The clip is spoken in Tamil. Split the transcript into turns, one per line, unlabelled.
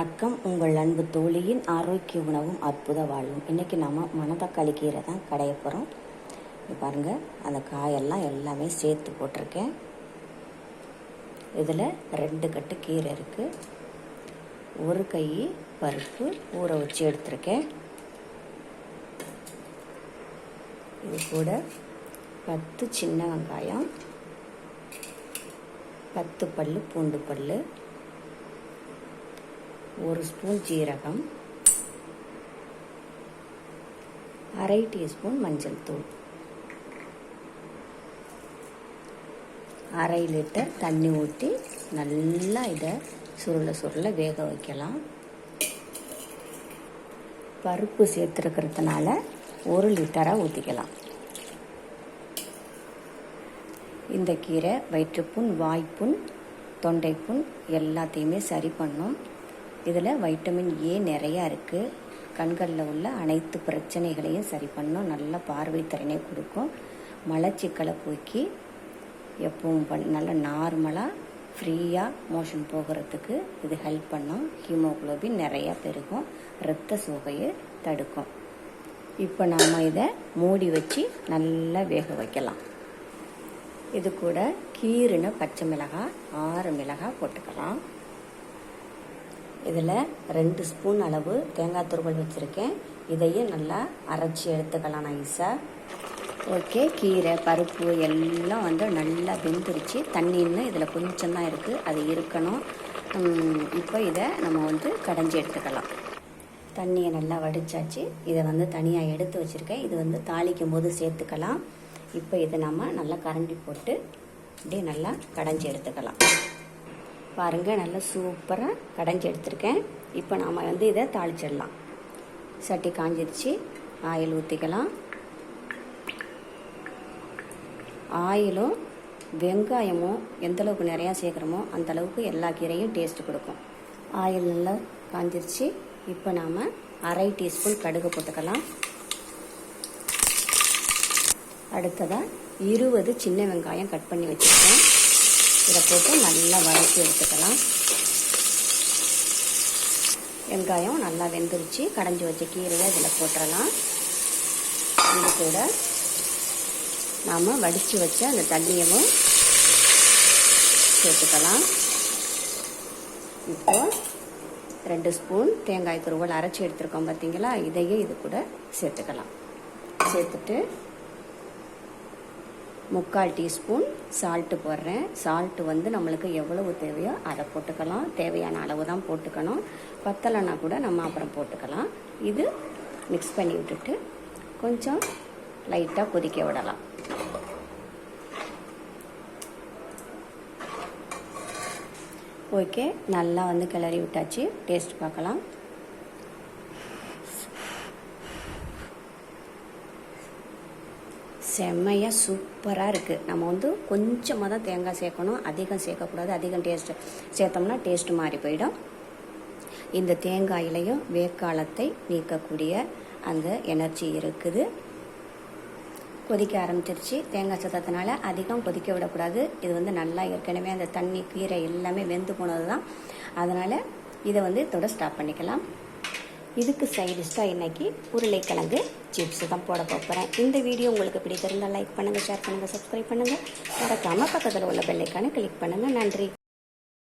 வணக்கம். உங்கள் அன்பு தோழியின் ஆரோக்கிய உணவும் அற்புத வாழ்வும். இன்றைக்கி நம்ம மணத்தக்காளி கீரை தான் கடைய போகிறோம் பாருங்கள் பாருங்க அந்த காயெல்லாம் எல்லாமே சேர்த்து போட்டிருக்கேன். இதில் ரெண்டு கட்டு கீரை இருக்குது ஒரு கை பருப்பு ஊற வச்சு எடுத்திருக்கேன். இது கூட பத்து சின்ன வெங்காயம் பத்து பல்லு பூண்டு பல்லு ஒரு ஸ்பூன் ஜீரகம் அரை டீஸ்பூன் மஞ்சள் தூள் அரை லிட்டர் தண்ணி ஊற்றி நல்லா இதை சுருள சுருள வேக வைக்கலாம். பருப்பு சேர்த்துருக்கிறதுனால ஒரு லிட்டராக ஊற்றிக்கலாம் இந்த கீரை வயிற்றுப்புண் வாய்ப்புண் தொண்டைப்புண் எல்லாத்தையுமே சரி பண்ணும். இதில் வைட்டமின் ஏ நிறையா இருக்குது கண்களில் உள்ள அனைத்து பிரச்சனைகளையும் சரி பண்ணும். நல்ல பார்வை திறனை கொடுக்கும். மலச்சிக்கலை போக்கி எப்பவும் பண் நல்ல நார்மலாக ஃப்ரீயாக மோஷன் போகிறதுக்கு இது ஹெல்ப் பண்ணும். ஹீமோகுளோபின் நிறையா பெருகும். இரத்த சோகையை தடுக்கும். இப்போ நாம் இதை மூடி வச்சு நல்லா வேக வைக்கலாம். இது கூட கீரின பச்சை மிளகாய் ஆறு மிளகாய் போட்டுக்கலாம். இதில் ரெண்டு ஸ்பூன் அளவு தேங்காய் துருவல் வச்சுருக்கேன். இதையும் நல்லா அரைச்சி எடுத்துக்கலாம் நைஸாக ஓகே கீரை பருப்பு எல்லாம் வந்து நல்லா வெந்துருச்சு. தண்ணின்னு இதில் கொஞ்சம் தான் இருக்குது அது இருக்கணும். இப்போ இதை நம்ம வந்து கடைஞ்சி எடுத்துக்கலாம். தண்ணியை நல்லா வடிச்சாச்சு. இதை வந்து தனியாக எடுத்து வச்சுருக்கேன். இது வந்து தாளிக்கும் போது சேர்த்துக்கலாம். இப்போ இதை நம்ம நல்லா கரண்டி போட்டு அப்படியே நல்லா கடைஞ்சி எடுத்துக்கலாம். பாருங்கள் நல்லா சூப்பராக கடைஞ்சி எடுத்திருக்கேன். இப்போ நாம் வந்து இதை தாளிச்சிடலாம். சட்டி காஞ்சிருச்சு ஆயில் ஊற்றிக்கலாம் ஆயிலும் வெங்காயமும் எந்தளவுக்கு நிறையா சேர்க்குறோமோ அந்தளவுக்கு எல்லா கீரையும் டேஸ்ட் கொடுக்கும். ஆயில் நல்லா காஞ்சிருச்சு இப்போ நாம் அரை டீஸ்பூன் கடுகு போட்டுக்கலாம். அடுத்ததாக இருபது சின்ன வெங்காயம் கட் பண்ணி வச்சுருக்கேன். இதை போட்டு நல்லா வதக்கி எடுத்துக்கலாம். வெங்காயம் நல்லா வெந்துருச்சு. கடைஞ்சி வச்ச கீரையை இதில் போட்டுடலாம் இது கூட நாம் வடித்து வச்ச அந்த தண்ணியவும் சேர்த்துக்கலாம். இப்போ ரெண்டு ஸ்பூன் தேங்காய் துருவல் அரைச்சி எடுத்துருக்கோம் பார்த்தீங்களா இதையும் இது கூட சேர்த்துக்கலாம். சேர்த்துட்டு முக்கால் டீஸ்பூன் சால்ட்டு போடுறேன். சால்ட்டு வந்து நம்மளுக்கு எவ்வளவு தேவையோ அதை போட்டுக்கலாம். தேவையான அளவு தான் போட்டுக்கணும். பத்தலைன்னா கூட நம்ம அப்புறம் போட்டுக்கலாம். இது மிக்ஸ் பண்ணி விட்டுட்டு கொஞ்சம் லைட்டாக கொதிக்க விடலாம். ஓகே நல்லா வந்து கிளறி விட்டாச்சு. டேஸ்ட் பார்க்கலாம். செம்மையாக சூப்பராக இருக்குது நம்ம வந்து கொஞ்சமாக தான் தேங்காய் சேர்க்கணும். அதிகம் சேர்க்கக்கூடாது. அதிகம் டேஸ்ட்டு சேர்த்தோம்னா டேஸ்ட்டு மாறி போயிடும். இந்த தேங்காயிலையும் வேக்காலத்தை நீக்கக்கூடிய அந்த எனர்ஜி இருக்குது. கொதிக்க ஆரம்பிச்சிருச்சு. தேங்காய் சத்தத்தினால அதிகம் கொதிக்க விடக்கூடாது. இது வந்து நல்லா ஏற்கனவே அந்த தண்ணி கீரை எல்லாமே வெந்து போனது தான் அதனால் இதை வந்து இதோட ஸ்டாப் பண்ணிக்கலாம். இதுக்கு சைடிஷ்டாக இன்றைக்கி உருளைக்கிழங்கு சிப்ஸு தான் போட போகிறேன் இந்த வீடியோ உங்களுக்கு பிடித்திருந்தால் லைக் பண்ணுங்கள் ஷேர் பண்ணுங்கள் சப்ஸ்கிரைப் பண்ணுங்கள் மறக்காமல் பக்கத்தில் உள்ள பெல்லைக்கான கிளிக் பண்ணுங்கள் நன்றி.